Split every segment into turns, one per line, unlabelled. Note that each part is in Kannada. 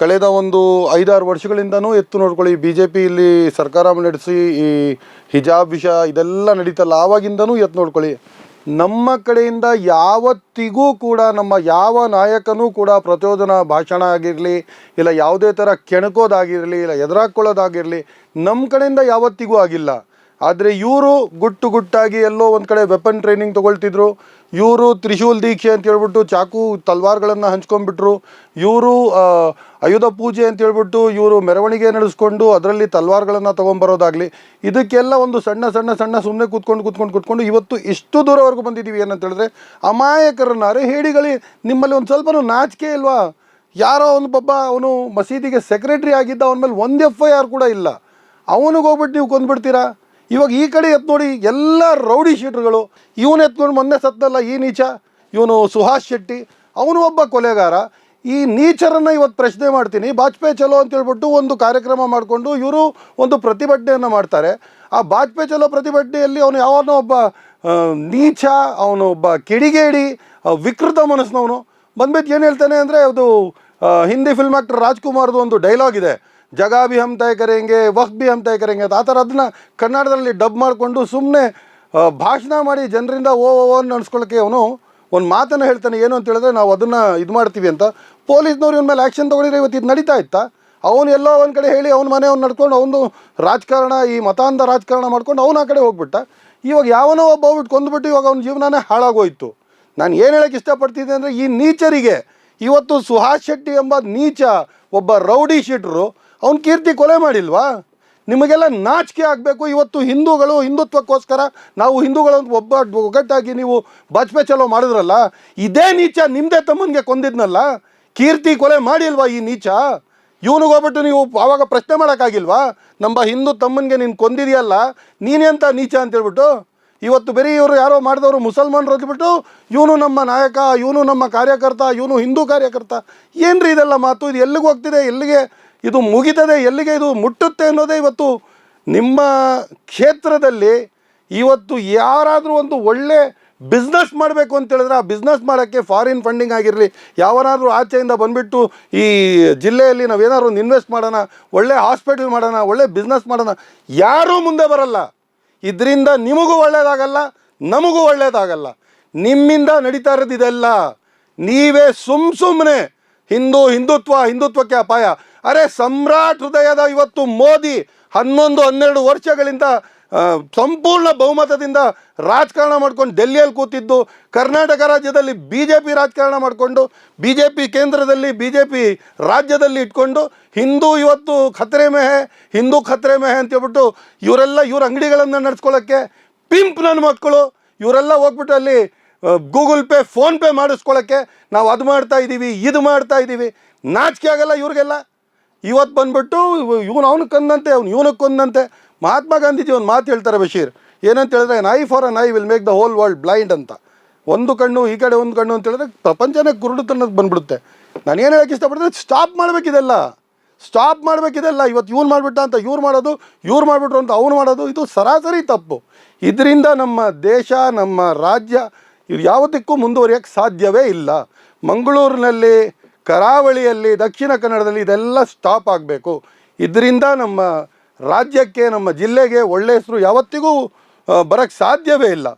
ಕಳೆದ ಒಂದು ಐದಾರು ವರ್ಷಗಳಿಂದನೂ ಎತ್ತು ನೋಡ್ಕೊಳ್ಳಿ ಬಿ ಜೆ ಪಿ ಇಲ್ಲಿ ಸರ್ಕಾರ ನಡೆಸಿ ಈ ಹಿಜಾಬ್ ವಿಷ ಇದೆಲ್ಲ ನಡೀತಲ್ಲ ಆವಾಗಿಂದನೂ ಎತ್ತು ನೋಡ್ಕೊಳ್ಳಿ. ನಮ್ಮ ಕಡೆಯಿಂದ ಯಾವತ್ತಿಗೂ ಕೂಡ ನಮ್ಮ ಯಾವ ನಾಯಕನೂ ಕೂಡ ಪ್ರಚೋದನ ಭಾಷಣ ಆಗಿರಲಿ, ಇಲ್ಲ ಯಾವುದೇ ಥರ ಕೆಣಕೋದಾಗಿರಲಿ, ಇಲ್ಲ ಎದುರಾಕೊಳ್ಳೋದಾಗಿರಲಿ, ನಮ್ಮ ಕಡೆಯಿಂದ ಯಾವತ್ತಿಗೂ ಆಗಿಲ್ಲ. ಆದರೆ ಇವರು ಗುಟ್ಟು ಗುಟ್ಟಾಗಿ ಎಲ್ಲೋ ಒಂದು ಕಡೆ ವೆಪನ್ ಟ್ರೈನಿಂಗ್ ತೊಗೊಳ್ತಿದ್ರು. ಇವರು ತ್ರಿಶೂಲ್ ದೀಕ್ಷೆ ಅಂತ ಹೇಳ್ಬಿಟ್ಟು ಚಾಕು ತಲ್ವಾರ್ಗಳನ್ನು ಹಂಚ್ಕೊಂಡ್ಬಿಟ್ರು. ಇವರು ಆಯುಧ ಪೂಜೆ ಅಂತ ಹೇಳ್ಬಿಟ್ಟು ಇವರು ಮೆರವಣಿಗೆ ನಡೆಸ್ಕೊಂಡು ಅದರಲ್ಲಿ ತಲ್ವಾರ್ಗಳನ್ನು ತೊಗೊಂಬರೋದಾಗಲಿ ಇದಕ್ಕೆಲ್ಲ ಒಂದು ಸಣ್ಣ ಸಣ್ಣ ಸಣ್ಣ ಸುಮ್ಮನೆ ಕೂತ್ಕೊಂಡು ಕೂತ್ಕೊಂಡು ಕೂತ್ಕೊಂಡು ಇವತ್ತು ಇಷ್ಟು ದೂರವರೆಗೂ ಬಂದಿದ್ದೀವಿ ಏನಂತ ಹೇಳಿದ್ರೆ ಅಮಾಯಕರನ್ನಾರೆ ಹೇಳಿಗಳಿ ನಿಮ್ಮಲ್ಲಿ ಒಂದು ಸ್ವಲ್ಪ ನಾಚಿಕೆ ಇಲ್ವಾ? ಯಾರೋ ಒಂದು ಒಬ್ಬ ಅವನು ಮಸೀದಿಗೆ ಸೆಕ್ರೆಟ್ರಿ ಆಗಿದ್ದ ಅವನ ಮೇಲೆ ಒಂದು ಎಫ್ ಐ ಆರ್ ಕೂಡ ಇಲ್ಲ. ಅವನಿಗೆ ಹೋಗ್ಬಿಟ್ಟು ನೀವು ಕೊಂದ್ಬಿಡ್ತೀರಾ? ಇವಾಗ ಈ ಕಡೆ ಎತ್ ನೋಡಿ ಎಲ್ಲ ರೌಡಿ ಶೀಟ್ರುಗಳು, ಇವನು ಎತ್ಕೊಂಡು ಮೊನ್ನೆ ಸತ್ತಲ್ಲ ಈ ನೀಚ, ಇವನು ಸುಹಾಸ್ ಶೆಟ್ಟಿ, ಅವನು ಒಬ್ಬ ಕೊಲೆಗಾರ. ಈ ನೀಚರನ್ನು ಇವತ್ತು ಪ್ರಶ್ನೆ ಮಾಡ್ತೀನಿ. ಬಾಜ್ಪೇಯಿ ಚಲೋ ಅಂತ ಹೇಳ್ಬಿಟ್ಟು ಒಂದು ಕಾರ್ಯಕ್ರಮ ಮಾಡಿಕೊಂಡು ಇವರು ಒಂದು ಪ್ರತಿಭಟನೆಯನ್ನು ಮಾಡ್ತಾರೆ. ಆ ಬಾಜ್ಪೇಯಿ ಚಲೋ ಪ್ರತಿಭಟನೆಯಲ್ಲಿ ಅವನು ಯಾವನೋ ಒಬ್ಬ ನೀಚ, ಅವನು ಒಬ್ಬ ಕಿಡಿಗೇಡಿ ವಿಕೃತ ಮನಸ್ಸಿನವನು. ಬಂದ್ಬಿಟ್ಟು ಏನು ಹೇಳ್ತಾನೆ ಅಂದರೆ ಅದು ಹಿಂದಿ ಫಿಲ್ಮ್ ಆ್ಯಕ್ಟರ್ ರಾಜ್ಕುಮಾರ್ದು ಒಂದು ಡೈಲಾಗ್ ಇದೆ. ಜಗ ಭಿ ಹಮ್ ತಯ ಕರೆಂಗೆ, ವಕ್ತ್ ಭಿ ಹಮ್ ತಯ ಕರೆಂಗೆ ಅಂತ ಆ ಥರ ಅದನ್ನ ಕನ್ನಡದಲ್ಲಿ ಡಬ್ ಮಾಡಿಕೊಂಡು ಸುಮ್ಮನೆ ಭಾಷಣ ಮಾಡಿ ಜನರಿಂದ ಓ ಓ ನಡೆಸ್ಕೊಳ್ಳೋಕ್ಕೆ ಅವನು ಒಂದು ಮಾತನ್ನು ಹೇಳ್ತಾನೆ, ಏನು ಅಂತ ಹೇಳಿದ್ರೆ ನಾವು ಅದನ್ನು ಇದು ಮಾಡ್ತೀವಿ ಅಂತ. ಪೊಲೀಸ್ನವ್ರು ಇವನ ಮೇಲೆ ಆ್ಯಕ್ಷನ್ ತೊಗೊಂಡಿದ್ರೆ ಇವತ್ತು ಇದು ನಡೀತಾ ಇತ್ತಾ? ಅವನು ಎಲ್ಲೋ ಒಂದು ಕಡೆ ಹೇಳಿ ಅವ್ನ ಮನೆ ಅವ್ನು ನಡ್ಕೊಂಡು ಅವನು ರಾಜಕಾರಣ, ಈ ಮತಾಂಧ ರಾಜಕಾರಣ ಮಾಡ್ಕೊಂಡು ಅವನು ಆ ಕಡೆ ಹೋಗ್ಬಿಟ್ಟ. ಇವಾಗ ಯಾವನೋ ಒಬ್ಬ ಹೋಗ್ಬಿಟ್ಟು ಕೊಂದುಬಿಟ್ಟು ಇವಾಗ ಅವನ ಜೀವನನೇ ಹಾಳಾಗೋಯ್ತು. ನಾನು ಏನು ಹೇಳಕ್ಕೆ ಇಷ್ಟಪಡ್ತಿದ್ದೆ ಅಂದರೆ ಈ ನೀಚರಿಗೆ, ಇವತ್ತು ಸುಹಾಸ್ ಶೆಟ್ಟಿ ಎಂಬ ನೀಚ, ಒಬ್ಬ ರೌಡಿ ಶೀಟ್ರು ಅವ್ನ ಕೀರ್ತಿ ಕೊಲೆ ಮಾಡಿಲ್ವಾ? ನಿಮಗೆಲ್ಲ ನಾಚಿಕೆ ಆಗಬೇಕು. ಇವತ್ತು ಹಿಂದೂಗಳು ಹಿಂದುತ್ವಕ್ಕೋಸ್ಕರ ನಾವು ಹಿಂದೂಗಳು ಒಬ್ಬ ಒಗ್ಗಟ್ಟಾಗಿ ನೀವು ಬಾಜ್ಪೇಯಿ ಚಲೋ ಮಾಡಿದ್ರಲ್ಲ, ಇದೇ ನೀಚ ನಿಮ್ಮದೇ ತಮ್ಮನಿಗೆ ಕೊಂದಿದ್ನಲ್ಲ? ಕೀರ್ತಿ ಕೊಲೆ ಮಾಡಿಲ್ವಾ ಈ ನೀಚ? ಇವನಿಗೆ ಹೋಗ್ಬಿಟ್ಟು ನೀವು ಆವಾಗ ಪ್ರಶ್ನೆ ಮಾಡೋಕ್ಕಾಗಿಲ್ವಾ? ನಮ್ಮ ಹಿಂದೂ ತಮ್ಮನಿಗೆ ನೀನು ಕೊಂದಿದೆಯಲ್ಲ ನೀನೆಂತ ನೀಚ ಅಂತ ಹೇಳ್ಬಿಟ್ಟು ಇವತ್ತು ಬರೀ ಇವರು ಯಾರೋ ಮಾಡಿದವರು ಮುಸಲ್ಮಾನರು ಅದ್ಬಿಟ್ಟು, ಇವನು ನಮ್ಮ ನಾಯಕ, ಇವನು ನಮ್ಮ ಕಾರ್ಯಕರ್ತ, ಇವನು ಹಿಂದೂ ಕಾರ್ಯಕರ್ತ. ಏನ್ರಿ ಇದೆಲ್ಲ ಮಾತು? ಇದು ಎಲ್ಲಿಗೆ ಹೋಗ್ತಿದೆ? ಎಲ್ಲಿಗೆ ಇದು ಮುಗಿತದೆ ಎಲ್ಲಿಗೆ ಇದು ಮುಟ್ಟುತ್ತೆ ಅನ್ನೋದೇ ಇವತ್ತು ನಿಮ್ಮ ಕ್ಷೇತ್ರದಲ್ಲಿ ಇವತ್ತು ಯಾರಾದರೂ ಒಂದು ಒಳ್ಳೆ ಬಿಸ್ನೆಸ್ ಮಾಡಬೇಕು ಅಂತ ಹೇಳಿದ್ರೆ ಆ ಬಿಸ್ನೆಸ್ ಮಾಡೋಕ್ಕೆ ಫಾರಿನ್ ಫಂಡಿಂಗ್ ಆಗಿರಲಿ, ಯಾವನಾದರೂ ಆಚೆಯಿಂದ ಬಂದುಬಿಟ್ಟು ಈ ಜಿಲ್ಲೆಯಲ್ಲಿ ನಾವೇನಾದ್ರು ಒಂದು ಇನ್ವೆಸ್ಟ್ ಮಾಡೋಣ, ಒಳ್ಳೆ ಹಾಸ್ಪಿಟಲ್ ಮಾಡೋಣ, ಒಳ್ಳೆ ಬಿಸ್ನೆಸ್ ಮಾಡೋಣ, ಯಾರೂ ಮುಂದೆ ಬರಲ್ಲ. ಇದರಿಂದ ನಿಮಗೂ ಒಳ್ಳೆಯದಾಗಲ್ಲ ನಮಗೂ ಒಳ್ಳೆಯದಾಗಲ್ಲ ನಿಮ್ಮಿಂದ ನಡೀತಾ ಇರೋದಿದೆಲ್ಲ ನೀವೇ ಸುಮ್ ಸುಮ್ಮನೆ ಹಿಂದೂ ಹಿಂದುತ್ವ ಹಿಂದುತ್ವಕ್ಕೆ ಅಪಾಯ. ಅರೆ ಸಮ್ರಾಟ್ ಹೃದಯದ ಇವತ್ತು ಮೋದಿ ಹನ್ನೊಂದು, ಹನ್ನೆರಡು ವರ್ಷಗಳಿಂದ ಸಂಪೂರ್ಣ ಬಹುಮತದಿಂದ ರಾಜಕಾರಣ ಮಾಡ್ಕೊಂಡು ಡೆಲ್ಲಿಯಲ್ಲಿ ಕೂತಿದ್ದು, ಕರ್ನಾಟಕ ರಾಜ್ಯದಲ್ಲಿ ಬಿ ಜೆ ಪಿ ರಾಜಕಾರಣ ಮಾಡಿಕೊಂಡು ಬಿ ಜೆ ಪಿ ಕೇಂದ್ರದಲ್ಲಿ ಬಿ ಜೆ ಪಿ ರಾಜ್ಯದಲ್ಲಿ ಇಟ್ಕೊಂಡು, ಹಿಂದೂ ಇವತ್ತು ಖತ್ರೆ ಮೆಹೆ, ಹಿಂದೂ ಖತ್ರೆ ಮೆಹೆ ಅಂತ ಹೇಳ್ಬಿಟ್ಟು ಇವರೆಲ್ಲ ಇವ್ರ ಅಂಗಡಿಗಳನ್ನು ನಡೆಸ್ಕೊಳ್ಳೋಕ್ಕೆ ಪಿಂಪ್ ನನ್ನ ಮಕ್ಕಳು, ಇವರೆಲ್ಲ ಹೋಗ್ಬಿಟ್ಟು ಅಲ್ಲಿ ಗೂಗಲ್ ಪೇ ಫೋನ್ಪೇ ಮಾಡಿಸ್ಕೊಳ್ಳೋಕ್ಕೆ ನಾವು ಅದು ಮಾಡ್ತಾ ಇದ್ದೀವಿ ಇದು ಮಾಡ್ತಾ ಇದ್ದೀವಿ ನಾಚಿಕೆ ಆಗಲ್ಲ ಇವ್ರಿಗೆಲ್ಲ. ಇವತ್ತು ಬಂದ್ಬಿಟ್ಟು ಇವನು ಅವನು ಕಂದಂತೆ, ಅವ್ನು ಇವನಕ್ಕೆ ಕೊಂದಂತೆ ಮಹಾತ್ಮ ಗಾಂಧೀಜಿ ಒಂದು ಮಾತು ಹೇಳ್ತಾರೆ ಬಶೀರ್. ಏನಂತ ಹೇಳಿದ್ರೆ eye for an eye will make the whole world blind ಅಂತ. ಒಂದು ಕಣ್ಣು, ಈ ಕಡೆ ಒಂದು ಕಣ್ಣು ಅಂತ ಹೇಳಿದ್ರೆ ಪ್ರಪಂಚನೇ ಕುರುಡುತನಕ್ಕೆ ಬಂದ್ಬಿಡುತ್ತೆ. ನಾನು ಏನು ಹೇಳಕ್ಕೆ ಇಷ್ಟಪಡ್ತೀನಿ ಸ್ಟಾಪ್ ಮಾಡಬೇಕಿದೆಲ್ಲ ಸ್ಟಾಪ್ ಮಾಡಬೇಕಿದೆಲ್ಲ ಇವತ್ತು ಇವ್ನು ಮಾಡಿಬಿಟ್ಟ ಅಂತ ಇವ್ರು ಮಾಡೋದು, ಇವ್ರು ಮಾಡಿಬಿಟ್ರು ಅಂತ ಅವ್ನು ಮಾಡೋದು, ಇದು ಸರಾಸರಿ ತಪ್ಪು. ಇದರಿಂದ ನಮ್ಮ ದೇಶ, ನಮ್ಮ ರಾಜ್ಯ ಇವ್ರು ಯಾವುದಕ್ಕೂ ಮುಂದುವರಿಯೋಕ್ಕೆ ಸಾಧ್ಯವೇ ಇಲ್ಲ. ಮಂಗಳೂರಿನಲ್ಲಿ ಕರಾವಳಿಯಲ್ಲಿ, ದಕ್ಷಿಣ ಕನ್ನಡದಲ್ಲಿ ಇದೆಲ್ಲ ಸ್ಟಾಪ್ ಆಗಬೇಕು. ಇದರಿಂದ ನಮ್ಮ ರಾಜ್ಯಕ್ಕೆ, ನಮ್ಮ ಜಿಲ್ಲೆಗೆ ಒಳ್ಳೆ ಹೆಸರು ಯಾವತ್ತಿಗೂ ಬರೋಕ್ಕೆ ಸಾಧ್ಯವೇ ಇಲ್ಲ.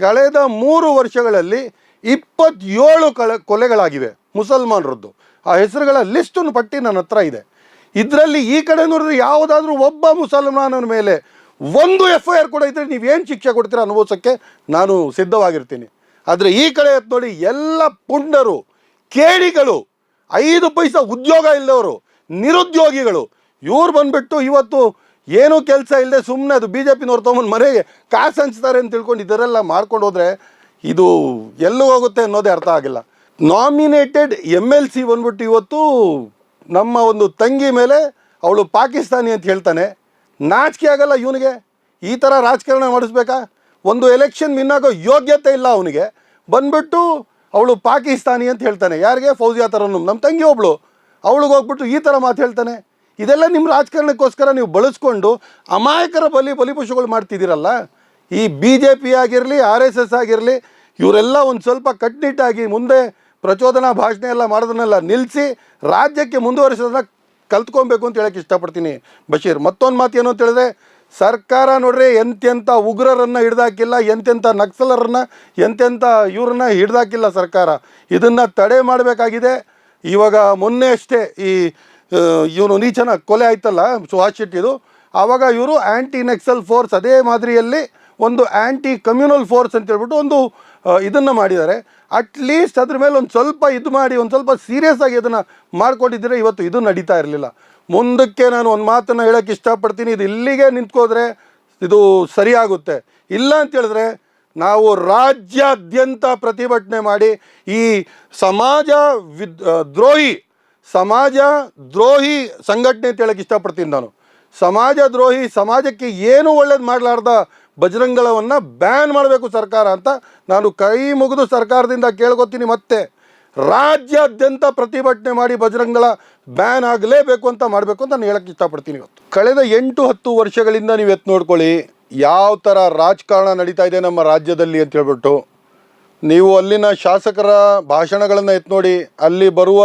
ಕಳೆದ ಮೂರು ವರ್ಷಗಳಲ್ಲಿ ಇಪ್ಪತ್ತೇಳು ಕಳೆ, ಕೊಲೆಗಳಾಗಿವೆ ಮುಸಲ್ಮಾನರದ್ದು. ಆ ಹೆಸರುಗಳ ಲಿಸ್ಟನ್ನು ಪಟ್ಟಿ ನನ್ನ ಹತ್ರ ಇದೆ. ಇದರಲ್ಲಿ ಈ ಕಡೆ ನೋಡಿದ್ರೆ ಯಾವುದಾದ್ರೂ ಒಬ್ಬ ಮುಸಲ್ಮಾನನ ಮೇಲೆ ಒಂದು ಎಫ್ ಐ ಆರ್ ಕೂಡ ಇದ್ದರೆ ನೀವೇನು ಶಿಕ್ಷೆ ಕೊಡ್ತೀರ ಅನುಭವಿಸೋಕ್ಕೆ? ನಾನು ಸಿದ್ಧವಾಗಿರ್ತೀನಿ. ಆದರೆ ಈ ಕಡೆ ನೋಡಿ ಎಲ್ಲ ಪುಂಡರು, ಕೇಡಿಗಳು ಐದು ಪೈಸಾ ಉದ್ಯೋಗ ಇಲ್ಲದವರು, ನಿರುದ್ಯೋಗಿಗಳು. ಇವ್ರು ಬಂದ್ಬಿಟ್ಟು ಇವತ್ತು ಏನೂ ಕೆಲಸ ಇಲ್ಲದೆ ಸುಮ್ಮನೆ ಅದು ಬಿ ಜೆ ಪಿನವ್ರು ತೊಗೊಂಡು ಮನೆಗೆ ಕಾಸು ಹಂಚ್ತಾರೆ ಅಂತ ತಿಳ್ಕೊಂಡು ಇದರೆಲ್ಲ ಮಾಡ್ಕೊಂಡು ಹೋದರೆ ಇದು ಎಲ್ಲೂ ಹೋಗುತ್ತೆ ಅನ್ನೋದೇ ಅರ್ಥ ಆಗಿಲ್ಲ. ನಾಮಿನೇಟೆಡ್ ಎಂ ಎಲ್ ಸಿ ಬಂದ್ಬಿಟ್ಟು ಇವತ್ತು ನಮ್ಮ ಒಂದು ತಂಗಿ ಮೇಲೆ ಅವಳು ಪಾಕಿಸ್ತಾನಿ ಅಂತ ಹೇಳ್ತಾನೆ. ನಾಚಿಕೆ ಆಗಲ್ಲ ಇವನಿಗೆ. ಈ ಥರ ರಾಜಕಾರಣ ಮಾಡಿಸ್ಬೇಕಾ? ಒಂದು ಎಲೆಕ್ಷನ್ ವಿನ್ ಆಗೋ ಯೋಗ್ಯತೆ ಇಲ್ಲ ಅವನಿಗೆ. ಬಂದ್ಬಿಟ್ಟು ಅವಳು ಪಾಕಿಸ್ತಾನಿ ಅಂತ ಹೇಳ್ತಾನೆ. ಯಾರಿಗೆ? ಫೌಜಿಯಾ ಥರನು ನಮ್ಮ ತಂಗಿ ಒಬ್ಳು. ಅವಳಿಗೆ ಹೋಗ್ಬಿಟ್ಟು ಈ ಥರ ಮಾತು ಹೇಳ್ತಾನೆ. ಇದೆಲ್ಲ ನಿಮ್ಮ ರಾಜಕಾರಣಕ್ಕೋಸ್ಕರ ನೀವು ಬಳಸ್ಕೊಂಡು ಅಮಾಯಕರ ಬಲಿ ಬಲಿಪಶುಗಳು ಮಾಡ್ತಿದ್ದೀರಲ್ಲ? ಈ ಬಿ ಜೆ ಪಿ ಆಗಿರಲಿ, ಆರ್ ಎಸ್ ಎಸ್ ಆಗಿರಲಿ, ಇವರೆಲ್ಲ ಒಂದು ಸ್ವಲ್ಪ ಕಟ್ನಿಟ್ಟಾಗಿ ಮುಂದೆ ಪ್ರಚೋದನಾ ಭಾಷಣ ಎಲ್ಲ ಮಾಡೋದನ್ನೆಲ್ಲ ನಿಲ್ಲಿಸಿ ರಾಜ್ಯಕ್ಕೆ ಮುಂದುವರಿಸೋದನ್ನ ಕಲ್ತ್ಕೊಬೇಕು ಅಂತ ಹೇಳಕ್ಕೆ ಇಷ್ಟಪಡ್ತೀನಿ. ಬಶೀರ್, ಮತ್ತೊಂದು ಮಾತು ಏನು ಅಂತ ಹೇಳಿದ್ರೆ ಸರ್ಕಾರ ನೋಡ್ರಿ ಎಂತೆಂಥ ಉಗ್ರರನ್ನು ಹಿಡ್ದಾಕಿಲ್ಲ ಎಂತೆಂಥ ನಕ್ಸಲರನ್ನು ಎಂತೆಂಥ ಇವ್ರನ್ನ ಹಿಡ್ದಾಕಿಲ್ಲ ಸರ್ಕಾರ. ಇದನ್ನು ತಡೆ ಮಾಡಬೇಕಾಗಿದೆ. ಇವಾಗ ಮೊನ್ನೆ ಅಷ್ಟೇ ಈ ಇವನು ನೀಚನ ಕೊಲೆ ಆಯ್ತಲ್ಲ ಸುಹಾಸ್ ಶೆಟ್ಟಿದು ಆವಾಗ ಇವರು ಆ್ಯಂಟಿ ನೆಕ್ಸಲ್ ಫೋರ್ಸ್ ಅದೇ ಮಾದರಿಯಲ್ಲಿ ಒಂದು ಆ್ಯಂಟಿ ಕಮ್ಯುನಲ್ ಫೋರ್ಸ್ ಅಂತ ಹೇಳ್ಬಿಟ್ಟು ಒಂದು ಇದನ್ನು ಮಾಡಿದ್ದಾರೆ. ಅಟ್ಲೀಸ್ಟ್ ಅದ್ರ ಮೇಲೆ ಒಂದು ಸ್ವಲ್ಪ ಇದು ಮಾಡಿ, ಒಂದು ಸ್ವಲ್ಪ ಸೀರಿಯಸ್ ಆಗಿ ಅದನ್ನು ಮಾಡ್ಕೊಂಡಿದ್ದರೆ, ಇವತ್ತು ಇದು ನಡೀತಾ ಇರಲಿಲ್ಲ. ಮುಂದಕ್ಕೆ ನಾನು ಒಂದು ಮಾತನ್ನು ಹೇಳೋಕ್ಕೆ ಇಷ್ಟಪಡ್ತೀನಿ. ಇದು ಇಲ್ಲಿಗೆ ನಿಂತ್ಕೋದ್ರೆ ಇದು ಸರಿಯಾಗುತ್ತೆ. ಇಲ್ಲ ಅಂತೇಳಿದ್ರೆ ನಾವು ರಾಜ್ಯಾದ್ಯಂತ ಪ್ರತಿಭಟನೆ ಮಾಡಿ ಈ ಸಮಾಜ ವಿದ್ ದ್ರೋಹಿ, ಸಮಾಜ ದ್ರೋಹಿ ಸಂಘಟನೆ ಅಂತ ಹೇಳಕ್ಕೆ ಇಷ್ಟಪಡ್ತೀನಿ ನಾನು. ಸಮಾಜ ದ್ರೋಹಿ, ಸಮಾಜಕ್ಕೆ ಏನು ಒಳ್ಳೇದು ಮಾಡಲಾರ್ದ ಬಜರಂಗಳವನ್ನು ಬ್ಯಾನ್ ಮಾಡಬೇಕು ಸರ್ಕಾರ ಅಂತ ನಾನು ಕೈ ಮುಗಿದು ಸರ್ಕಾರದಿಂದ ಕೇಳ್ಕೊತೀನಿ ಮತ್ತೆ. ರಾಜ್ಯಾದ್ಯಂತ ಪ್ರತಿಭಟನೆ ಮಾಡಿ ಬಜರಂಗಳ ಬ್ಯಾನ್ ಆಗಲೇಬೇಕು ಅಂತ ಮಾಡಬೇಕು ಅಂತ ನಾನು ಹೇಳಕ್ಕೆ ಇಷ್ಟಪಡ್ತೀನಿ ಇವತ್ತು. ಕಳೆದ ಎಂಟು ಹತ್ತು ವರ್ಷಗಳಿಂದ ನೀವು ಎತ್ತು ನೋಡ್ಕೊಳ್ಳಿ, ಯಾವ ಥರ ರಾಜಕಾರಣ ನಡೀತಾ ಇದೆ ನಮ್ಮ ರಾಜ್ಯದಲ್ಲಿ ಅಂತ ಹೇಳ್ಬಿಟ್ಟು. ನೀವು ಅಲ್ಲಿನ ಶಾಸಕರ ಭಾಷಣಗಳನ್ನು ಎತ್ತು ನೋಡಿ, ಅಲ್ಲಿ ಬರುವ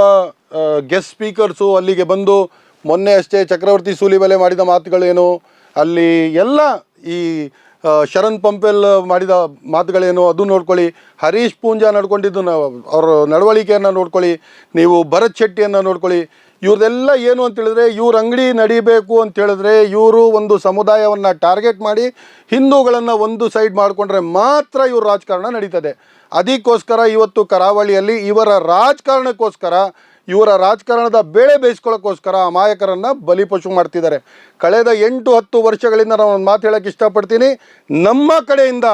ಗೆಸ್ಟ್ ಸ್ಪೀಕರ್ಸು ಅಲ್ಲಿಗೆ ಬಂದು ಮೊನ್ನೆ ಅಷ್ಟೇ ಚಕ್ರವರ್ತಿ ಸೂಲಿಬೆಲೆ ಮಾಡಿದ ಮಾತುಗಳೇನು, ಅಲ್ಲಿ ಎಲ್ಲ ಈ ಶರಣ್ ಪಂಪೆಲ್ ಮಾಡಿದ ಮಾತುಗಳೇನು, ಅದು ನೋಡ್ಕೊಳ್ಳಿ. ಹರೀಶ್ ಪೂಂಜಾ ನಡ್ಕೊಂಡಿದ್ದು ನಾವು ಅವ್ರ ನಡವಳಿಕೆಯನ್ನು ನೋಡ್ಕೊಳ್ಳಿ. ನೀವು ಭರತ್ ಶೆಟ್ಟಿಯನ್ನು ನೋಡ್ಕೊಳ್ಳಿ. ಇವ್ರದೆಲ್ಲ ಏನು ಅಂತ ಹೇಳಿದ್ರೆ, ಇವ್ರ ಅಂಗಡಿ ನಡಿಬೇಕು ಅಂತ ಹೇಳಿದ್ರೆ, ಇವರು ಒಂದು ಸಮುದಾಯವನ್ನು ಟಾರ್ಗೆಟ್ ಮಾಡಿ ಹಿಂದೂಗಳನ್ನು ಒಂದು ಸೈಡ್ ಮಾಡಿಕೊಂಡ್ರೆ ಮಾತ್ರ ಇವ್ರ ರಾಜಕಾರಣ ನಡೀತದೆ. ಅದಕ್ಕೋಸ್ಕರ ಇವತ್ತು ಕರಾವಳಿಯಲ್ಲಿ ಇವರ ರಾಜಕಾರಣಕ್ಕೋಸ್ಕರ ಇವರ ರಾಜಕಾರಣದ ಬೇಳೆ ಬೇಯಿಸ್ಕೊಳ್ಳೋಕ್ಕೋಸ್ಕರ ಅಮಾಯಕರನ್ನು ಬಲಿಪಶು ಮಾಡ್ತಿದ್ದಾರೆ. ಕಳೆದ ಎಂಟು ಹತ್ತು ವರ್ಷಗಳಿಂದ ನಾನು ಒಂದು ಮಾತು ಹೇಳೋಕ್ಕೆ ಇಷ್ಟಪಡ್ತೀನಿ. ನಮ್ಮ ಕಡೆಯಿಂದ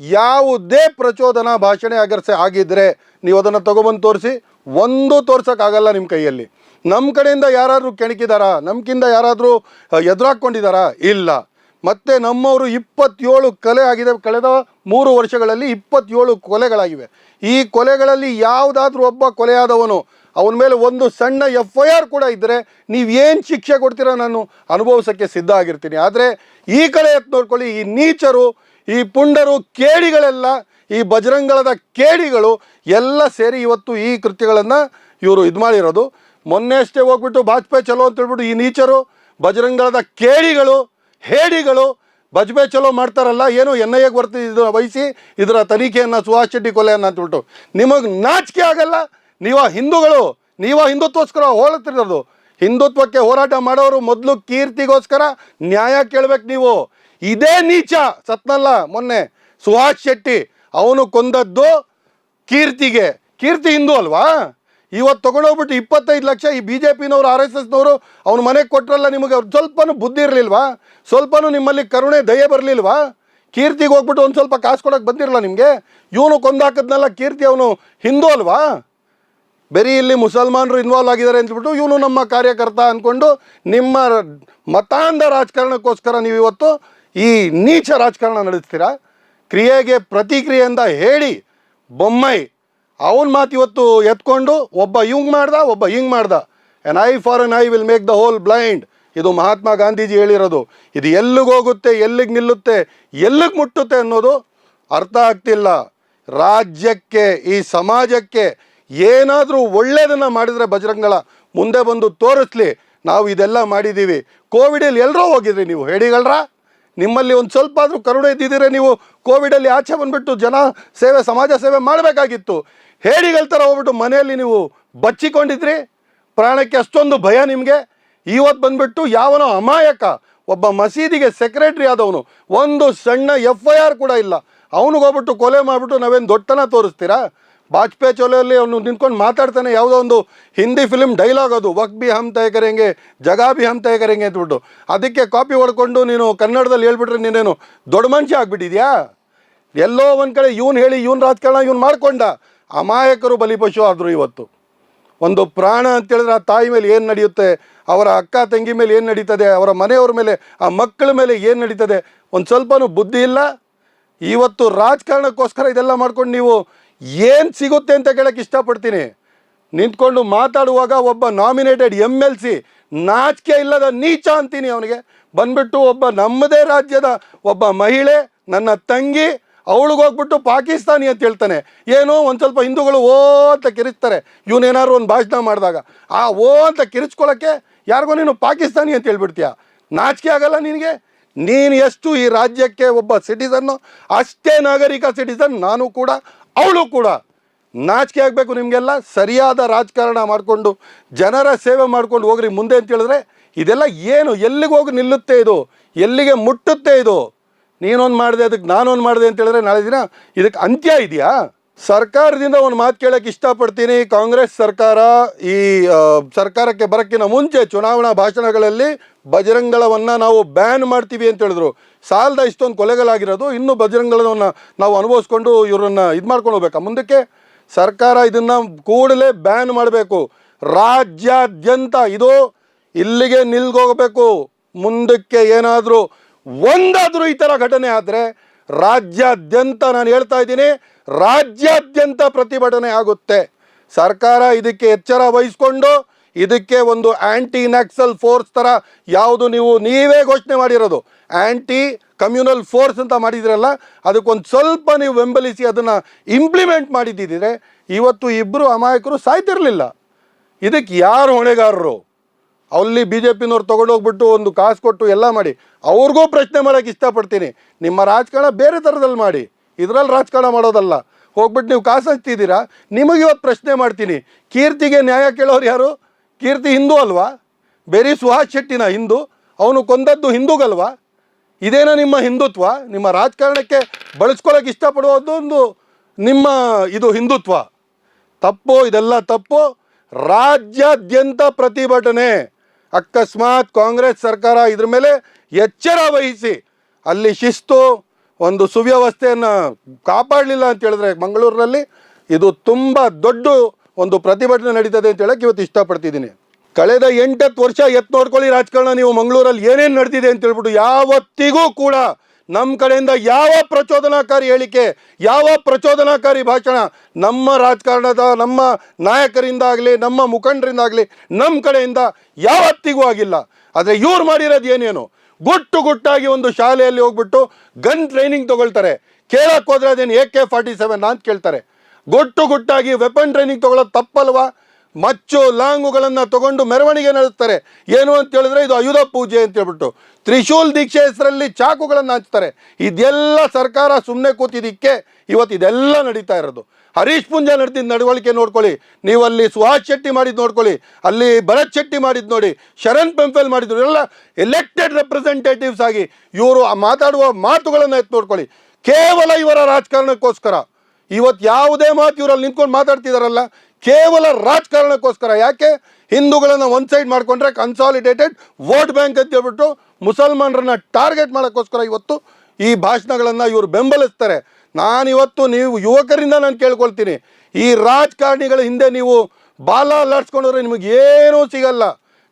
ಯಾವುದೇ ಪ್ರಚೋದನಾ ಭಾಷಣೆ ಅಗರ್ಸೆ ಆಗಿದ್ದರೆ ನೀವು ಅದನ್ನು ತೊಗೊಬಂದು ತೋರಿಸಿ. ಒಂದು ತೋರ್ಸೋಕ್ಕಾಗಲ್ಲ ನಿಮ್ಮ ಕೈಯಲ್ಲಿ. ನಮ್ಮ ಕಡೆಯಿಂದ ಯಾರಾದರೂ ಕೆಣಕಿದಾರಾ? ನಮ್ಕಿಂದ ಯಾರಾದರೂ ಎದುರಾಕ್ಕೊಂಡಿದ್ದಾರಾ ಇಲ್ಲ. ಮತ್ತು ನಮ್ಮವರು ಇಪ್ಪತ್ತೇಳು ಕೊಲೆ ಆಗಿದೆ. ಕಳೆದ ಮೂರು ವರ್ಷಗಳಲ್ಲಿ ಇಪ್ಪತ್ತೇಳು ಕೊಲೆಗಳಾಗಿವೆ. ಈ ಕೊಲೆಗಳಲ್ಲಿ ಯಾವುದಾದ್ರೂ ಒಬ್ಬ ಕೊಲೆಯಾದವನು ಅವನ ಮೇಲೆ ಒಂದು ಸಣ್ಣ ಎಫ್ ಐ ಆರ್ ಕೂಡ ಇದ್ದರೆ ನೀವೇನು ಶಿಕ್ಷೆ ಕೊಡ್ತೀರೋ ನಾನು ಅನುಭವಿಸೋಕ್ಕೆ ಸಿದ್ಧ ಆಗಿರ್ತೀನಿ. ಆದರೆ ಈ ಕಡೆ ಎತ್ತು ನೋಡ್ಕೊಳ್ಳಿ, ಈ ನೀಚರು, ಈ ಪುಂಡರು ಕೇಡಿಗಳೆಲ್ಲ, ಈ ಬಜರಂಗಳದ ಕೇಡಿಗಳು ಎಲ್ಲ ಸೇರಿ ಇವತ್ತು ಈ ಕೃತ್ಯಗಳನ್ನು ಇವರು ಇದು ಮಾಡಿರೋದು. ಮೊನ್ನೆ ಅಷ್ಟೇ ಹೋಗ್ಬಿಟ್ಟು ಬಾಜ್ಪೇಯಿ ಚಲೋ ಅಂತ ಹೇಳ್ಬಿಟ್ಟು ಈ ನೀಚರು ಬಜರಂಗಳದ ಕೇಡಿಗಳು, ಹೇಡಿಗಳು ಬಜ್ಬೆ ಚಲೋ ಮಾಡ್ತಾರಲ್ಲ, ಏನು ಎನ್ ಐ ಎಗೆ ಬರ್ತಿದ್ದು ವಹಿಸಿ ಇದರ ತನಿಖೆಯನ್ನು ಸುಹಾಸ್ ಶೆಟ್ಟಿ ಕೊಲೆಯನ್ನು ಅಂತಬಿಟ್ಟು ನಿಮಗೆ ನಾಚಿಕೆ ಆಗಲ್ಲ ನೀವ ಹಿಂದೂಗಳು, ನೀವ ಹಿಂದುತ್ವೋಸ್ಕರ ಹೋರಾಡ್ತಿರೋದು. ಹಿಂದುತ್ವಕ್ಕೆ ಹೋರಾಟ ಮಾಡೋರು ಮೊದಲು ಕೀರ್ತಿಗೋಸ್ಕರ ನ್ಯಾಯ ಕೇಳ್ಬೇಕು ನೀವು. ಇದೇ ನೀಚ, ಸತ್ನಲ್ಲ ಮೊನ್ನೆ ಸುಹಾಸ್ ಶೆಟ್ಟಿ ಅವನು ಕೊಂದದ್ದು ಕೀರ್ತಿಗೆ. ಕೀರ್ತಿ ಹಿಂದೂ ಅಲ್ವಾ? ಇವತ್ತು ತೊಗೊಂಡೋಗ್ಬಿಟ್ಟು ಇಪ್ಪತ್ತೈದು ಲಕ್ಷ ಈ ಬಿ ಜೆ ಪಿನವರು ಆರ್ ಎಸ್ ಎಸ್ನವರು ಅವ್ನ ಮನೆಗೆ ಕೊಟ್ರಲ್ಲ ನಿಮಗೆ, ಅವ್ರು ಸ್ವಲ್ಪನೂ ಬುದ್ಧಿ ಇರಲಿಲ್ವಾ? ಸ್ವಲ್ಪನೂ ನಿಮ್ಮಲ್ಲಿ ಕರುಣೆ, ದಯೆ ಬರಲಿಲ್ವಾ? ಕೀರ್ತಿಗೆ ಹೋಗ್ಬಿಟ್ಟು ಒಂದು ಸ್ವಲ್ಪ ಕಾಸು ಕೊಡೋಕೆ ಬಂದಿರಲ್ಲ ನಿಮಗೆ? ಇವನು ಕೊಂದಾಕದ್ನಲ್ಲ ಕೀರ್ತಿ ಅವನು ಹಿಂದೂ ಅಲ್ವಾ? ಬರೀ ಇಲ್ಲಿ ಮುಸಲ್ಮಾನರು ಇನ್ವಾಲ್ವ್ ಆಗಿದ್ದಾರೆ ಅಂದ್ಬಿಟ್ಟು ಇವನು ನಮ್ಮ ಕಾರ್ಯಕರ್ತ ಅಂದ್ಕೊಂಡು ನಿಮ್ಮ ಮತಾಂಧ ರಾಜಕಾರಣಕ್ಕೋಸ್ಕರ ನೀವು ಇವತ್ತು ಈ ನೀಚ ರಾಜಕಾರಣ ನಡೆಸ್ತೀರಾ? ಕ್ರಿಯೆಗೆ ಪ್ರತಿಕ್ರಿಯೆಯಿಂದ ಹೇಳಿ ಬೊಮ್ಮೈ, ಅವನ ಮಾತು ಇವತ್ತು ಎತ್ಕೊಂಡು ಒಬ್ಬ ಹಿಂಗೆ ಮಾಡ್ದ, ಒಬ್ಬ ಹಿಂಗೆ ಮಾಡ್ದ. An eye for an eye will make the whole blind ಇದು ಮಹಾತ್ಮ ಗಾಂಧೀಜಿ ಹೇಳಿರೋದು. ಇದು ಎಲ್ಲಿಗೆ ಹೋಗುತ್ತೆ, ಎಲ್ಲಿಗೆ ನಿಲ್ಲುತ್ತೆ, ಎಲ್ಲಿಗೆ ಮುಟ್ಟುತ್ತೆ ಅನ್ನೋದು ಅರ್ಥ ಆಗ್ತಿಲ್ಲ. ರಾಜ್ಯಕ್ಕೆ, ಈ ಸಮಾಜಕ್ಕೆ ಏನಾದರೂ ಒಳ್ಳೆಯದನ್ನು ಮಾಡಿದರೆ ಬಜರಂಗಳ ಮುಂದೆ ಬಂದು ತೋರಿಸ್ಲಿ, ನಾವು ಇದೆಲ್ಲ ಮಾಡಿದ್ದೀವಿ. ಕೋವಿಡಲ್ಲಿ ಎಲ್ಲರೂ ಹೋಗಿದ್ರಿ ನೀವು ಹೇಳಿಗಳ್ರ ನಿಮ್ಮಲ್ಲಿ ಒಂದು ಸ್ವಲ್ಪ ಆದರೂ ಕರುಣೆ ಇದ್ದಿದ್ದೀರ ನೀವು ಕೋವಿಡಲ್ಲಿ ಆಚೆ ಬಂದುಬಿಟ್ಟು ಜನ ಸೇವೆ, ಸಮಾಜ ಸೇವೆ ಮಾಡಬೇಕಾಗಿತ್ತು. ಹೇಡಿಗಳ ಥರ ಹೋಗ್ಬಿಟ್ಟು ಮನೆಯಲ್ಲಿ ನೀವು ಬಚ್ಚಿಕೊಂಡಿದ್ರಿ? ಪ್ರಾಣಕ್ಕೆ ಅಷ್ಟೊಂದು ಭಯ ನಿಮಗೆ? ಇವತ್ತು ಬಂದ್ಬಿಟ್ಟು ಯಾವನೋ ಅಮಾಯಕ, ಒಬ್ಬ ಮಸೀದಿಗೆ ಸೆಕ್ರೆಟ್ರಿ ಆದವನು, ಒಂದು ಸಣ್ಣ ಎಫ್ ಐ ಆರ್ ಕೂಡ ಇಲ್ಲ. ಅವನಿಗೆ ಹೋಗ್ಬಿಟ್ಟು ಕೊಲೆ ಮಾಡಿಬಿಟ್ಟು ನಾವೇನು ದೊಡ್ಡತನ ತೋರಿಸ್ತೀರಾ? ಬಾಜ್ಪೇಯಿ ಚೋಲೆಯಲ್ಲಿ ಅವನು ನಿಂತ್ಕೊಂಡು ಮಾತಾಡ್ತಾನೆ, ಯಾವುದೋ ಒಂದು ಹಿಂದಿ ಫಿಲಿಮ್ ಡೈಲಾಗ್ ಅದು. ವಕ್ ಬಿ ಹಮ್ ತಯ ಕರೆಂಗೆ, ಜಗಾ ಬಿ ಹಮ್ ತಯ ಕರೆಂಗೆ ಅಂದ್ಬಿಟ್ಟು ಅದಕ್ಕೆ ಕಾಪಿ ಹೊಡ್ಕೊಂಡು ನೀನು ಕನ್ನಡದಲ್ಲಿ ಹೇಳ್ಬಿಟ್ರೆ ನೀನೇನು ದೊಡ್ಡ ಮನುಷ್ಯ ಆಗಿಬಿಟ್ಟಿದ್ಯಾ? ಎಲ್ಲೋ ಒಂದು ಕಡೆ ಇವನು ಹೇಳಿ, ಇವನು ರಾಜಕಾರಣ ಇವನು ಮಾಡ್ಕೊಂಡ. ಅಮಾಯಕರು ಬಲಿಪಶು ಆದರು ಇವತ್ತು. ಒಂದು ಪ್ರಾಣ ಅಂತೇಳಿದ್ರೆ ಆ ತಾಯಿ ಮೇಲೆ ಏನು ನಡೆಯುತ್ತೆ, ಅವರ ಅಕ್ಕ ತಂಗಿ ಮೇಲೆ ಏನು ನಡೀತದೆ, ಅವರ ಮನೆಯವ್ರ ಮೇಲೆ, ಆ ಮಕ್ಕಳ ಮೇಲೆ ಏನು ನಡೀತದೆ, ಒಂದು ಸ್ವಲ್ಪನೂ ಬುದ್ಧಿ ಇಲ್ಲ? ಇವತ್ತು ರಾಜಕಾರಣಕ್ಕೋಸ್ಕರ ಇದೆಲ್ಲ ಮಾಡ್ಕೊಂಡು ನೀವು ಏನು ಸಿಗುತ್ತೆ ಅಂತ ಕೇಳಕ್ಕೆ ಇಷ್ಟಪಡ್ತೀನಿ. ನಿಂತ್ಕೊಂಡು ಮಾತಾಡುವಾಗ ಒಬ್ಬ ನಾಮಿನೇಟೆಡ್ ಎಂ ಎಲ್ ಸಿ ನಾಚಿಕೆ ಇಲ್ಲದ ನೀಚ ಅಂತೀನಿ ಅವನಿಗೆ. ಬಂದ್ಬಿಟ್ಟು ಒಬ್ಬ ನಮ್ಮದೇ ರಾಜ್ಯದ ಒಬ್ಬ ಮಹಿಳೆ, ನನ್ನ ತಂಗಿ ಅವಳಿಗೋಗ್ಬಿಟ್ಟು ಪಾಕಿಸ್ತಾನಿ ಅಂತ ಹೇಳ್ತಾನೆ. ಏನು ಒಂದು ಸ್ವಲ್ಪ ಹಿಂದೂಗಳು ಓ ಅಂತ ಕಿರಿಚ್ತಾರೆ. ಇವನೇನಾದ್ರು ಒಂದು ಭಾಷಣ ಮಾಡಿದಾಗ. ಆ ಓ ಅಂತ ಕಿರಿಚ್ಕೊಳ್ಳೋಕ್ಕೆ ಯಾರಿಗೋ ನೀನು ಪಾಕಿಸ್ತಾನಿ ಅಂತ ಹೇಳ್ಬಿಡ್ತೀಯ? ನಾಚಿಕೆ ಆಗಲ್ಲ ನಿನಗೆ? ನೀನು ಎಷ್ಟು ಈ ರಾಜ್ಯಕ್ಕೆ ಒಬ್ಬ ಸಿಟಿಸನ್ನು ಅಷ್ಟೇ ನಾಗರಿಕ ಸಿಟಿಸನ್ ನಾನು ಕೂಡ. ಅವಳು ಕೂಡ ನಾಚಿಕೆ ಆಗಬೇಕು ನಿಮಗೆಲ್ಲ, ಸರಿಯಾದ ರಾಜಕಾರಣ ಮಾಡಿಕೊಂಡು, ಜನರ ಸೇವೆ ಮಾಡ್ಕೊಂಡು ಹೋಗ್ರಿ ಮುಂದೆ ಅಂತ ಹೇಳಿದ್ರೆ, ಇದೆಲ್ಲ ಏನು, ಎಲ್ಲಿಗೆ ಹೋಗಿ ನಿಲ್ಲುತ್ತೆ ಇದು? ಎಲ್ಲಿಗೆ ಮುಟ್ಟುತ್ತೆ ಇದು? ನೀನೊಂದು ಮಾಡಿದೆ, ಅದಕ್ಕೆ ನಾನೊಂದು ಮಾಡಿದೆ ಅಂತ ಹೇಳಿದ್ರೆ ನಾಳೆ ದಿನ ಇದಕ್ಕೆ ಅಂತ್ಯ ಇದೆಯಾ? ಸರ್ಕಾರದಿಂದ ಒಂದು ಮಾತು ಕೇಳೋಕ್ಕೆ ಇಷ್ಟಪಡ್ತೀನಿ. ಕಾಂಗ್ರೆಸ್ ಸರ್ಕಾರ ಈ ಸರ್ಕಾರಕ್ಕೆ ಬರೋಕ್ಕಿಂತ ಮುಂಚೆ ಚುನಾವಣಾ ಭಾಷಣಗಳಲ್ಲಿ ಬಜರಂಗಳವನ್ನು ನಾವು ಬ್ಯಾನ್ ಮಾಡ್ತೀವಿ ಅಂತ ಹೇಳಿದ್ರು. ಸಾಲದ ಇಷ್ಟೊಂದು ಕೊಲೆಗಳಾಗಿರೋದು ಇನ್ನೂ ಬಜರಂಗಳನ್ನು ನಾವು ಅನುಭವಿಸ್ಕೊಂಡು ಇವರನ್ನು ಇದು ಮಾಡ್ಕೊಂಡು ಹೋಗ್ಬೇಕಾ? ಮುಂದಕ್ಕೆ ಸರ್ಕಾರ ಇದನ್ನು ಕೂಡಲೇ ಬ್ಯಾನ್ ಮಾಡಬೇಕು. ರಾಜ್ಯಾದ್ಯಂತ ಇದು ಇಲ್ಲಿಗೆ ನಿಲ್ಗೋಗಬೇಕು. ಮುಂದಕ್ಕೆ ಏನಾದರೂ ಒಂದಾದರೂ ಈ ಥರ ಘಟನೆ ಆದರೆ ರಾಜ್ಯಾದ್ಯಂತ ನಾನು ಹೇಳ್ತಾ ಇದ್ದೀನಿ, ರಾಜ್ಯಾದ್ಯಂತ ಪ್ರತಿಭಟನೆ ಆಗುತ್ತೆ. ಸರ್ಕಾರ ಇದಕ್ಕೆ ಎಚ್ಚರ ವಹಿಸ್ಕೊಂಡು ಇದಕ್ಕೆ ಒಂದು ಆ್ಯಂಟಿ ನಕ್ಸಲ್ ಫೋರ್ಸ್ ಥರ ಯಾವುದು ನೀವು ನೀವೇ ಘೋಷಣೆ ಮಾಡಿರೋದು. ಆ್ಯಂಟಿ ಕಮ್ಯುನಲ್ ಫೋರ್ಸ್ ಅಂತ ಮಾಡಿದ್ರಲ್ಲ, ಅದಕ್ಕೊಂದು ಸ್ವಲ್ಪ ನೀವು ಬೆಂಬಲಿಸಿ ಅದನ್ನು ಇಂಪ್ಲಿಮೆಂಟ್ ಮಾಡಿದ್ದಿದ್ರೆ ಇವತ್ತು ಇಬ್ಬರು ಅಮಾಯಕರು ಸಾಯ್ತಿರಲಿಲ್ಲ. ಇದಕ್ಕೆ ಯಾರು ಹೊಣೆಗಾರರು? ಅಲ್ಲಿ ಬಿ ಜೆ ಪಿನವ್ರು ತೊಗೊಂಡೋಗ್ಬಿಟ್ಟು ಒಂದು ಕಾಸು ಕೊಟ್ಟು ಎಲ್ಲ ಮಾಡಿ. ಅವ್ರಿಗೂ ಪ್ರಶ್ನೆ ಮಾಡೋಕ್ಕೆ ಇಷ್ಟಪಡ್ತೀನಿ. ನಿಮ್ಮ ರಾಜಕಾರಣ ಬೇರೆ ಥರದಲ್ಲಿ ಮಾಡಿ. ಇದರಲ್ಲಿ ರಾಜಕಾರಣ ಮಾಡೋದಲ್ಲ. ಹೋಗ್ಬಿಟ್ಟು ನೀವು ಕಾಸು ಹಚ್ತಿದ್ದೀರಾ? ನಿಮಗೆ ಇವತ್ತು ಪ್ರಶ್ನೆ ಮಾಡ್ತೀನಿ. ಕೀರ್ತಿಗೆ ನ್ಯಾಯ ಕೇಳೋರು ಯಾರು? ಕೀರ್ತಿ ಹಿಂದೂ ಅಲ್ವಾ? ಬೇರೆ ಸುಹಾಸ್ ಶೆಟ್ಟಿನ ಹಿಂದೂ, ಅವನು ಕೊಂದದ್ದು ಹಿಂದೂಗಲ್ವಾ? ಇದೇನ ನಿಮ್ಮ ಹಿಂದುತ್ವ? ನಿಮ್ಮ ರಾಜಕಾರಣಕ್ಕೆ ಬಳಸ್ಕೊಳ್ಳೋಕೆ ಇಷ್ಟಪಡುವುದೊಂದು ನಿಮ್ಮ ಇದು ಹಿಂದುತ್ವ. ತಪ್ಪು, ಇದೆಲ್ಲ ತಪ್ಪು, ರಾಜ್ಯಾದ್ಯಂತ ಪ್ರತಿಭಟನೆ. ಅಕಸ್ಮಾತ್ ಕಾಂಗ್ರೆಸ್ ಸರ್ಕಾರ ಇದ್ರ ಮೇಲೆ ಎಚ್ಚರ ವಹಿಸಿ, ಅಲ್ಲಿ ಶಿಸ್ತು, ಒಂದು ಸುವ್ಯವಸ್ಥೆಯನ್ನು ಕಾಪಾಡಲಿಲ್ಲ ಅಂತ ಹೇಳಿದ್ರೆ ಮಂಗಳೂರಿನಲ್ಲಿ ಇದು ತುಂಬ ದೊಡ್ಡ ಒಂದು ಪ್ರತಿಭಟನೆ ನಡೀತದೆ ಅಂತ ಹೇಳಕ್ಕೆ ಇವತ್ತು ಇಷ್ಟಪಡ್ತಿದ್ದೀನಿ. ಕಳೆದ ಎಂಟತ್ತು ವರ್ಷ ಎತ್ ನೋಡ್ಕೊಳ್ಳಿ ರಾಜಕಾರಣ, ನೀವು ಮಂಗಳೂರಲ್ಲಿ ಏನೇನು ನಡೆದಿದೆ ಅಂತ ಹೇಳ್ಬಿಟ್ಟು ಯಾವತ್ತಿಗೂ ಕೂಡ ನಮ್ಮ ಕಡೆಯಿಂದ ಯಾವ ಪ್ರಚೋದನಾಕಾರಿ ಹೇಳಿಕೆ, ಯಾವ ಪ್ರಚೋದನಾಕಾರಿ ಭಾಷಣ ನಮ್ಮ ರಾಜಕಾರಣದ, ನಮ್ಮ ನಾಯಕರಿಂದ ಆಗಲಿ, ನಮ್ಮ ಮುಖಂಡರಿಂದಾಗಲಿ ನಮ್ಮ ಕಡೆಯಿಂದ ಯಾವತ್ತಿಗೂ ಆಗಿಲ್ಲ. ಆದರೆ ಇವ್ರು ಮಾಡಿರೋದು ಏನೇನು? ಗುಟ್ಟು ಗುಟ್ಟಾಗಿ ಒಂದು ಶಾಲೆಯಲ್ಲಿ ಹೋಗ್ಬಿಟ್ಟು ಗನ್ ಟ್ರೈನಿಂಗ್ ತೊಗೊಳ್ತಾರೆ. ಕೇಳಕ್ಕೆ ಹೋದ್ರೆ ಅದೇನು ಎ ಕೆ ಫಾರ್ಟಿ ಸೆವೆನ್ ಅಂತ ಕೇಳ್ತಾರೆ. ಗುಟ್ಟು ಗುಟ್ಟಾಗಿ ವೆಪನ್ ಟ್ರೈನಿಂಗ್ ತಗೊಳ್ಳೋದು ತಪ್ಪಲ್ವಾ? ಮಚ್ಚು ಲಾಂಗುಗಳನ್ನು ತಗೊಂಡು ಮೆರವಣಿಗೆ ನಡೆಸ್ತಾರೆ. ಏನು ಅಂತ ಹೇಳಿದ್ರೆ ಇದು ಆಯುಧ ಪೂಜೆ ಅಂತ ಹೇಳ್ಬಿಟ್ಟು. ತ್ರಿಶೂಲ್ ದೀಕ್ಷೆ ಹೆಸರಲ್ಲಿ ಚಾಕುಗಳನ್ನು ಹಂಚ್ತಾರೆ. ಇದೆಲ್ಲ ಸರ್ಕಾರ ಸುಮ್ಮನೆ ಕೂತಿದ್ದಕ್ಕೆ ಇವತ್ತು ಇದೆಲ್ಲ ನಡೀತಾ ಇರೋದು. ಹರೀಶ್ ಪುಂಜಾ ನಡೆದಿದ್ದ ನಡವಳಿಕೆ ನೋಡ್ಕೊಳ್ಳಿ. ನೀವು ಅಲ್ಲಿ ಸುಹಾಸ್ ಶೆಟ್ಟಿ ಮಾಡಿದ್ದು ನೋಡ್ಕೊಳ್ಳಿ. ಅಲ್ಲಿ ಭರತ್ ಶೆಟ್ಟಿ ಮಾಡಿದ್ದು ನೋಡಿ. ಶರಣ್ ಪೆಂಫೆಲ್ ಮಾಡಿದ್ರು. ಎಲ್ಲ ಎಲೆಕ್ಟೆಡ್ ರೆಪ್ರೆಸೆಂಟೇಟಿವ್ಸ್ ಆಗಿ ಇವರು ಮಾತಾಡುವ ಮಾತುಗಳನ್ನು ಎತ್ತು ನೋಡ್ಕೊಳ್ಳಿ. ಕೇವಲ ಇವರ ರಾಜಕಾರಣಕ್ಕೋಸ್ಕರ. ಇವತ್ತು ಯಾವುದೇ ಮಾತು ಇವರಲ್ಲಿ ನಿಂತ್ಕೊಂಡು ಮಾತಾಡ್ತಿದಾರಲ್ಲ, ಕೇವಲ ರಾಜಕಾರಣಕ್ಕೋಸ್ಕರ. ಯಾಕೆ? ಹಿಂದೂಗಳನ್ನು ಒಂದು ಸೈಡ್ ಮಾಡಿಕೊಂಡ್ರೆ ಕನ್ಸಾಲಿಡೇಟೆಡ್ ವೋಟ್ ಬ್ಯಾಂಕ್ ಅಂತ ಹೇಳ್ಬಿಟ್ಟು ಮುಸಲ್ಮಾನರನ್ನ ಟಾರ್ಗೆಟ್ ಮಾಡೋಕ್ಕೋಸ್ಕರ ಇವತ್ತು ಈ ಭಾಷಣಗಳನ್ನು ಇವರು ಬೆಂಬಲಿಸ್ತಾರೆ. ನಾನಿವತ್ತು ನೀವು ಯುವಕರಿಂದ ನಾನು ಕೇಳ್ಕೊಳ್ತೀನಿ, ಈ ರಾಜಕಾರಣಿಗಳ ಹಿಂದೆ ನೀವು ಬಾಲ ಅಲ್ಲಾಡ್ಸ್ಕೊಂಡ್ರೆ ನಿಮಗೆ ಏನೂ ಸಿಗಲ್ಲ.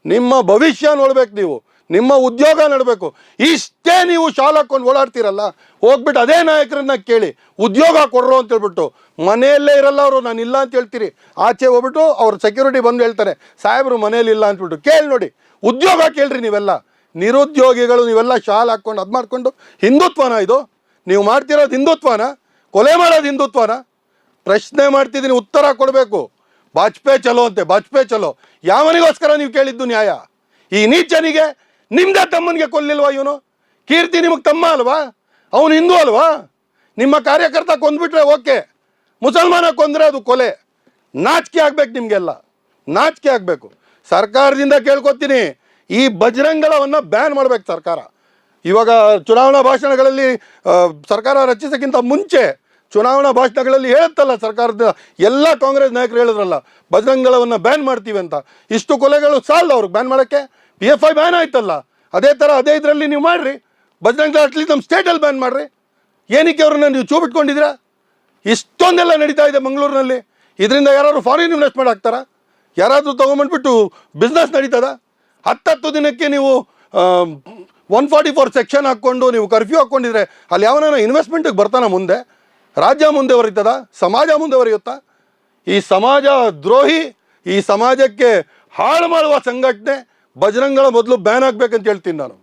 ನಿಮ್ಮ ಭವಿಷ್ಯ ನೋಡ್ಬೇಕು ನೀವು, ನಿಮ್ಮ ಉದ್ಯೋಗ ನಡಬೇಕು. ಇಷ್ಟೇ ನೀವು ಶಾಲೆ ಓಡಾಡ್ತೀರಲ್ಲ ಹೋಗ್ಬಿಟ್ಟು ಅದೇ ನಾಯಕರನ್ನ ಕೇಳಿ, ಉದ್ಯೋಗ ಕೊಡ್ರು ಅಂತ ಹೇಳ್ಬಿಟ್ಟು, ಮನೆಯಲ್ಲೇ ಇರಲ್ಲ ಅವರು, ನಾನು ಇಲ್ಲ ಅಂತ ಹೇಳ್ತೀರಿ. ಆಚೆ ಹೋಗ್ಬಿಟ್ಟು ಅವ್ರ ಸೆಕ್ಯೂರಿಟಿ ಬಂದು ಹೇಳ್ತಾರೆ, ಸಾಹೇಬರು ಮನೇಲಿ ಇಲ್ಲ ಅಂತ್ಬಿಟ್ಟು ಕೇಳಿ ನೋಡಿ, ಉದ್ಯೋಗ ಕೇಳ್ರಿ ನೀವೆಲ್ಲ. ನಿರುದ್ಯೋಗಿಗಳು ನೀವೆಲ್ಲ ಶಾಲ್ ಹಾಕ್ಕೊಂಡು ಅದು ಮಾಡ್ಕೊಂಡು, ಹಿಂದುತ್ವನ ಇದು? ನೀವು ಮಾಡ್ತಿರೋದು ಹಿಂದುತ್ವನ? ಕೊಲೆ ಮಾಡೋದು ಹಿಂದುತ್ವನ? ಪ್ರಶ್ನೆ ಮಾಡ್ತಿದ್ದೀನಿ, ಉತ್ತರ ಕೊಡಬೇಕು. ಬಾಜ್ಪೇಯಿ ಚಲೋ ಅಂತೆ, ಬಾಜ್ಪೇಯಿ ಚಲೋ. ಯಾವನಿಗೋಸ್ಕರ ನೀವು ಕೇಳಿದ್ದು ನ್ಯಾಯ? ಈ ನೀಚನಿಗೆ, ನಿಮ್ದೇ ತಮ್ಮನಿಗೆ ಕೊಲ್ಲಿಲ್ವಾ ಇವನು? ಕೀರ್ತಿ ನಿಮಗೆ ತಮ್ಮ ಅಲ್ವಾ? ಅವನು ಹಿಂದೂ ಅಲ್ವಾ? ನಿಮ್ಮ ಕಾರ್ಯಕರ್ತ ಕೊಂದ್ಬಿಟ್ರೆ ಓಕೆ. ಮುಸಲ್ಮಾನ ಕೊಂದ್ರೆ ಅದು ಕೊಲೆ. ನಾಚಿಕೆ ಆಗ್ಬೇಕು ನಿಮಗೆಲ್ಲ. ನಾಚಿಕೆ ಆಗಬೇಕು. ಸರ್ಕಾರದಿಂದ ಕೇಳ್ಕೊತೀನಿ, ಈ ಬಜರಂಗಳವನ್ನು ಬ್ಯಾನ್ ಮಾಡ್ಬೇಕು ಸರ್ಕಾರ. ಇವಾಗ ಚುನಾವಣಾ ಭಾಷಣಗಳಲ್ಲಿ ಸರ್ಕಾರ ರಚಿಸೋಕ್ಕಿಂತ ಮುಂಚೆ ಚುನಾವಣಾ ಭಾಷಣಗಳಲ್ಲಿ ಹೇಳುತ್ತಲ್ಲ ಸರ್ಕಾರದ ಎಲ್ಲ ಕಾಂಗ್ರೆಸ್ ನಾಯಕರು ಹೇಳಿದ್ರಲ್ಲ ಬಜರಂಗಳವನ್ನು ಬ್ಯಾನ್ ಮಾಡ್ತೀವಿ ಅಂತ. ಇಷ್ಟು ಕೊಲೆಗಳು ಸಾಲ್ದು ಅವ್ರಿಗೆ ಬ್ಯಾನ್ ಮಾಡೋಕ್ಕೆ. ಪಿ ಎಫ್ ಐ ಬ್ಯಾನ್ ಆಯ್ತಲ್ಲ. ಅದೇ ಥರ ಅದೇ ಇದರಲ್ಲಿ ನೀವು ಮಾಡಿರಿ. ಬಜರಂಗ ಅಟ್ಲೀಸ್ಟ್ ನಮ್ಮ ಸ್ಟೇಟಲ್ಲಿ ಬ್ಯಾನ್ ಮಾಡಿರಿ. ಏನಕ್ಕೆ ಅವ್ರನ್ನ ನೀವು ಚೂ ಬಿಟ್ಕೊಂಡಿದ್ದೀರಾ ಇಷ್ಟೊಂದೆಲ್ಲ ನಡೀತಾ ಇದೆ ಮಂಗಳೂರಿನಲ್ಲಿ. ಇದರಿಂದ ಯಾರಾದ್ರು ಫಾರಿನ್ ಇನ್ವೆಸ್ಟ್ಮೆಂಟ್ ಹಾಕ್ತಾರ ಯಾರಾದರೂ ತೊಗೊಂಬಂದ್ಬಿಟ್ಟು ಬಿಸ್ನೆಸ್ ನಡೀತದ? ಹತ್ತತ್ತು ದಿನಕ್ಕೆ ನೀವು ಒನ್ ಫಾರ್ಟಿ ಫೋರ್ ಸೆಕ್ಷನ್ ಹಾಕ್ಕೊಂಡು ನೀವು ಕರ್ಫ್ಯೂ ಹಾಕ್ಕೊಂಡಿದ್ರೆ ಅಲ್ಲಿ ಯಾವನ ಇನ್ವೆಸ್ಟ್ಮೆಂಟಿಗೆ ಬರ್ತಾನೆ ಮುಂದೆ? ರಾಜ್ಯ ಮುಂದೆ ಬರೀತದ ಸಮಾಜ ಮುಂದೆ ಬರೆಯುತ್ತಾ ಈ ಸಮಾಜ ದ್ರೋಹಿ, ಈ ಸಮಾಜಕ್ಕೆ ಹಾಳು ಮಾಡುವ ಸಂಘಟನೆ ಬಜರಂಗಳ ಮೊದಲು ಬ್ಯಾನ್ ಆಗಬೇಕಂತ ಹೇಳ್ತೀನಿ ನಾನು.